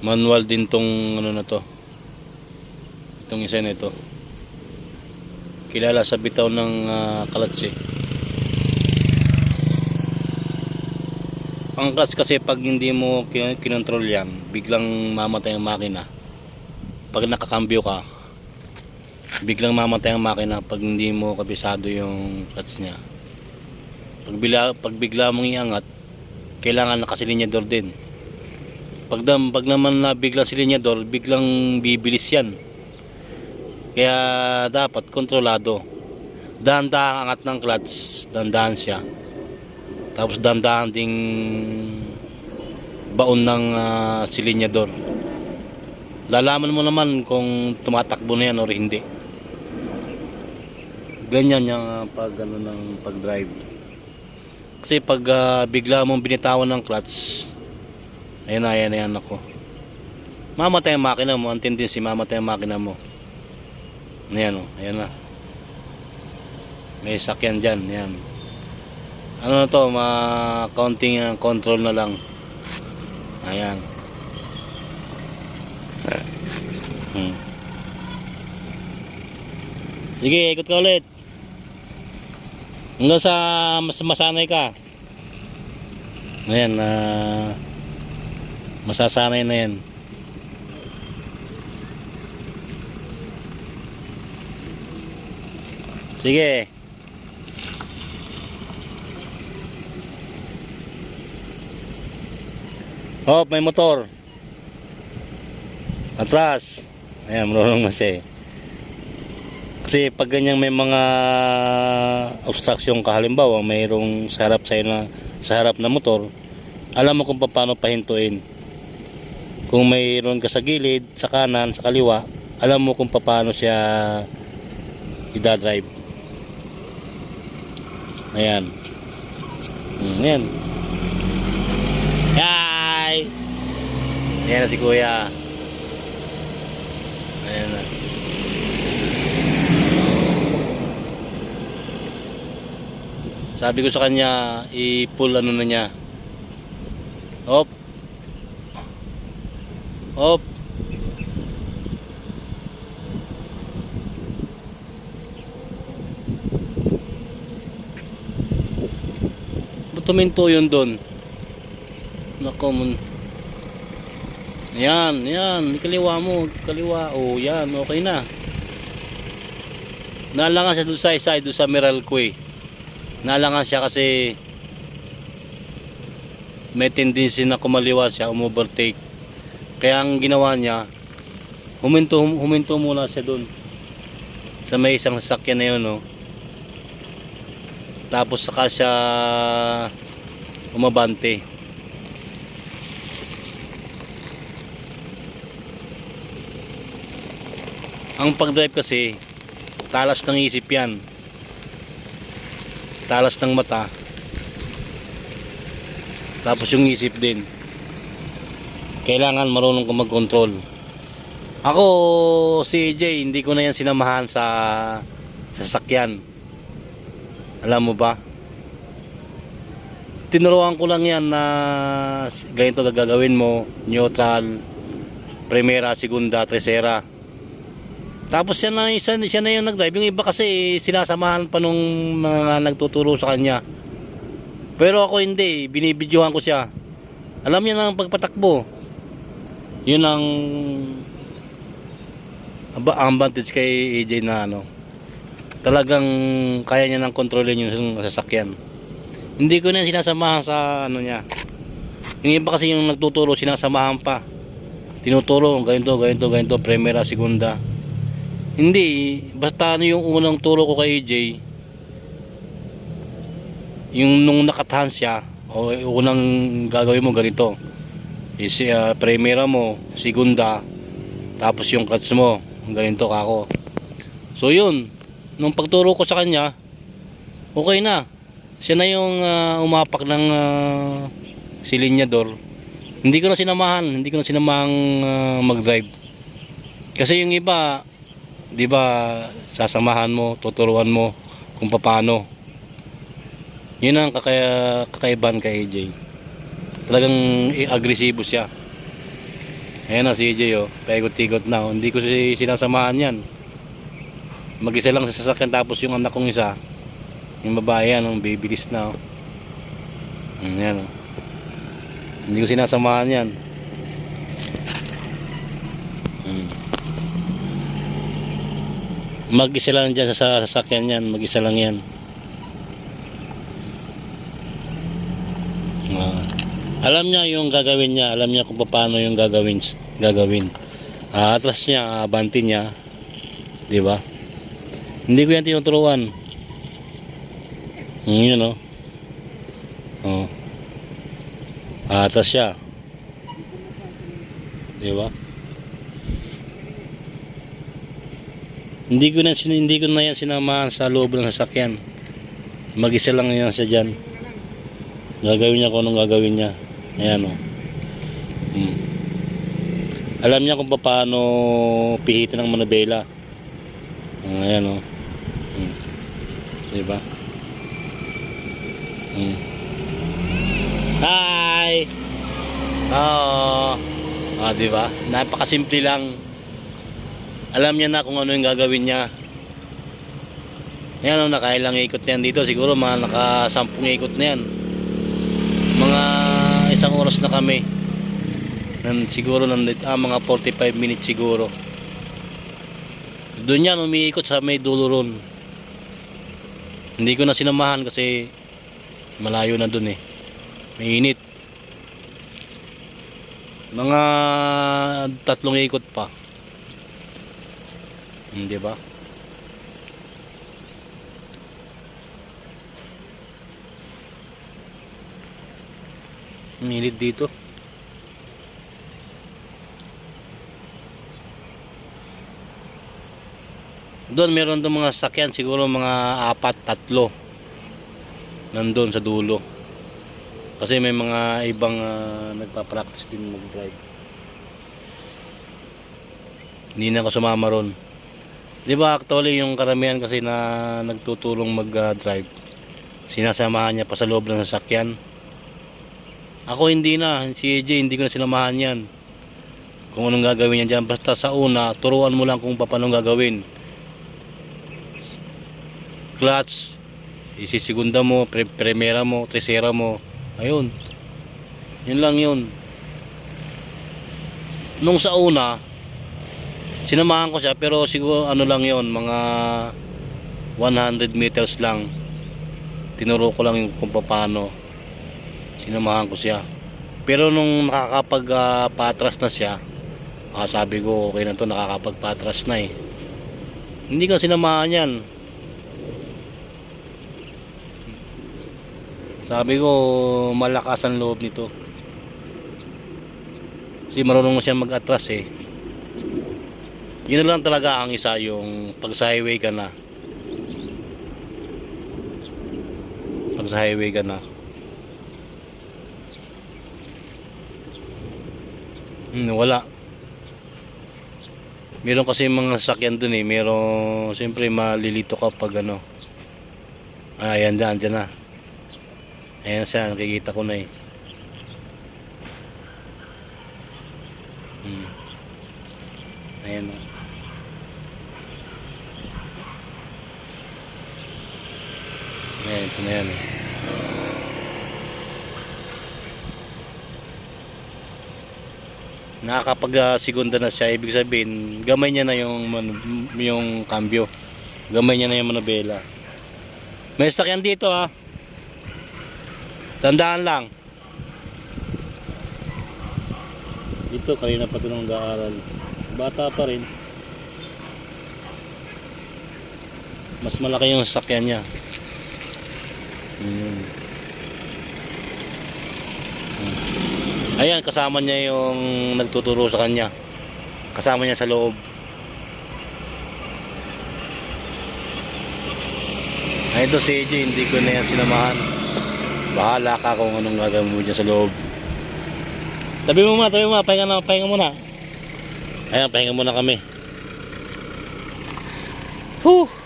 Manual din tong ano na to. Itong isa na ito. Kilala sa bitaw ng uh, clutch eh. Ang clutch kasi pag hindi mo kin- kinontrol yan, biglang mamatay ang makina. Pag nakakambyo ka, biglang mamatay ang makina pag hindi mo kabisado yung clutch niya. Pag, bila, pag bigla mong iangat, kailangan nakasilinyador din. Pag, pag naman na biglang silinyador, biglang bibilis yan. Kaya dapat kontrolado. Dahan-dahan ang angat ng clutch, dahan-dahan siya. Tapos dahan-dahan ding baon ng ah, silinyador. Lalaman mo naman kung tumatakbo na yan or hindi. Ganyan yung ah, pag ano ng pag-drive. Kasi pag ah, bigla mong binitawan ng clutch, ayun na, ayan na yan ako. Mamatay ang makina mo, ang tendency mamatay ang makina mo. Ayan o, ayan na. May sakyan dyan, ayan. Ano na to, ma counting ah, control na lang. Ayan. Hmm. Sige, ikot ka ulit. Hanggang sa mas masanay ka. Ayan, na masasanay na yan. Sige. Hop, may motor. Atras. Ayan, marunong siya eh. Kasi pag ganyan may mga obstruction ka halimbawa, mayroong sa harap sa na sa harap na motor, alam mo kung paano pahintuin. Kung mayroon ka sa gilid, sa kanan, sa kaliwa, alam mo kung paano siya idadrive. Ayan. Mm, Ayan. Hi! Ayan na si kuya. Ayan na. Sabi ko sa kanya, i-pull ano na niya. Hop. Ba't tuminto yun doon? Nako, mun. Ayan, ayan. Kaliwa mo. Kaliwa. Oh, yan. Okay na. Nalangan siya doon sa isa, doon sa Meralco eh. Nalangan siya kasi may tendency na kumaliwa siya, umovertake. Kaya ang ginawa niya, huminto, hum- huminto muna siya doon. Sa may isang sasakyan na yun, no. Tapos saka siya umabante. Ang pag-drive kasi, talas ng isip yan. Talas ng mata. Tapos yung isip din. Kailangan marunong ka mag-control. Ako, si AJ, hindi ko na yan sinamahan sa sasakyan. Alam mo ba? Tinuruan ko lang yan na ganito gagawin mo, neutral, primera, segunda, tercera. Tapos siya na, siya, siya na yung nag-drive. Yung iba kasi sinasamahan pa nung mga nagtuturo sa kanya. Pero ako hindi, binibidyohan ko siya. Alam niya na ang pagpatakbo. Yun ang ang advantage kay AJ na ano. Talagang kaya niya nang kontrolin yung sasakyan. Hindi ko na sinasamahan sa ano niya. Yung iba kasi yung nagtuturo sinasamahan pa. Tinuturo, ganito, ganito, ganito, primera, segunda. Hindi, basta ano yung unang turo ko kay AJ, yung nung nakatahan siya, o unang gagawin mo ganito. Is uh, primera mo, segunda, tapos yung clutch mo, ganito kako. So yun, nung pagturo ko sa kanya, okay na. Siya na yung ah, umapak ng uh, silinyador. Hindi ko na sinamahan, hindi ko na sinamahang ah, mag-drive. Kasi yung iba, 'di ba, sasamahan mo, tuturuan mo kung paano. 'Yun ang kakaya, kakaibahan kay AJ. Talagang agresibo siya. Ayan na si EJ oh. Paikot-ikot na. Hindi ko si sinasamahan yan. Mag-isa lang sa sasakyan tapos yung anak kong isa. Yung babae yan, oh, bibilis na oh. Mm, Yan oh. Hindi ko sinasamahan yan. Mm. Mag-isa lang dyan sa- sasakyan yan. Mag-isa lang yan. Ah. Alam niya yung gagawin niya. Alam niya kung paano yung gagawin. gagawin. Ah, atras niya, abanti niya. Di ba? Hindi ko yan tinuturuan. Hmm, yun oh. Oh. Ah, atras siya. Di ba? Hindi ko na hindi ko na yan sinamahan sa loob ng sasakyan. Mag-isa lang yan siya diyan. Gagawin niya kung anong gagawin niya. Ayan o. Hmm. Alam niya kung paano pihitin ng manabela. Ah, ayan o. Hmm. Diba? Hmm. Hi! Oo. Ah, diba? Napakasimple lang. Alam niya na kung ano yung gagawin niya. Ayan o, nakailang ikot na yan dito. Siguro mga nakasampung ikot na yan oras na kami. Nan siguro nan ah, mga 45 minutes siguro. Doon yan umiikot sa may dulo ron. Hindi ko na sinamahan kasi malayo na doon eh. Mainit mga tatlong ikot pa. Hindi ba Minit dito. Doon meron doon mga sakyan siguro mga apat, tatlo. Nandun sa dulo. Kasi may mga ibang ah, nagpa-practice din mag-drive. Hindi na ako sumama ron. Di ba actually yung karamihan kasi na nagtutulong mag-drive. Sinasamahan niya pa sa loob ng sasakyan. Ako hindi na, si AJ hindi ko na sinamahan yan. Kung anong gagawin niya dyan. Basta sa una, turuan mo lang kung paano gagawin. Clutch, isisigunda mo, pre primera mo, tercera mo. Ayun. Yun lang yun. Nung sa una, sinamahan ko siya pero siguro ano lang yon mga 100 meters lang. Tinuro ko lang yung kung paano sinamahan ko siya. Pero nung nakakapag ah, patras na siya ah, sabi ko okay na to nakakapag patras na eh. Hindi ko sinamahan yan. Sabi ko malakas ang loob nito. Kasi marunong siya mag atras eh. Yun lang talaga ang isa yung pag sa highway ka na. Pag sa highway ka na Hmm, wala. Meron kasi mga sasakyan dun eh. Meron, siyempre malilito ka pag ano. Ah, ayan dyan, dyan na. Ayan siya, nakikita ko na eh. Hmm. Ayan na. Ayan, ito na yan eh. Nakakapag ah, segunda na siya ibig sabihin gamay niya na yung yung cambio. Gamay niya na yung manabela may sakyan dito ha? Tandaan lang. Dito kanina pa ito nung aaral bata pa rin. Mas malaki yung sakyan niya. Hmm. Ayan, kasama niya yung nagtuturo sa kanya. Kasama niya sa loob. Ay, ito si AJ, hindi ko na yan sinamahan. Bahala ka kung anong gagawin mo dyan sa loob. Tabi mo muna, tabi mo muna. Pahinga na, pahinga muna. Ayan, pahinga muna kami. Huh!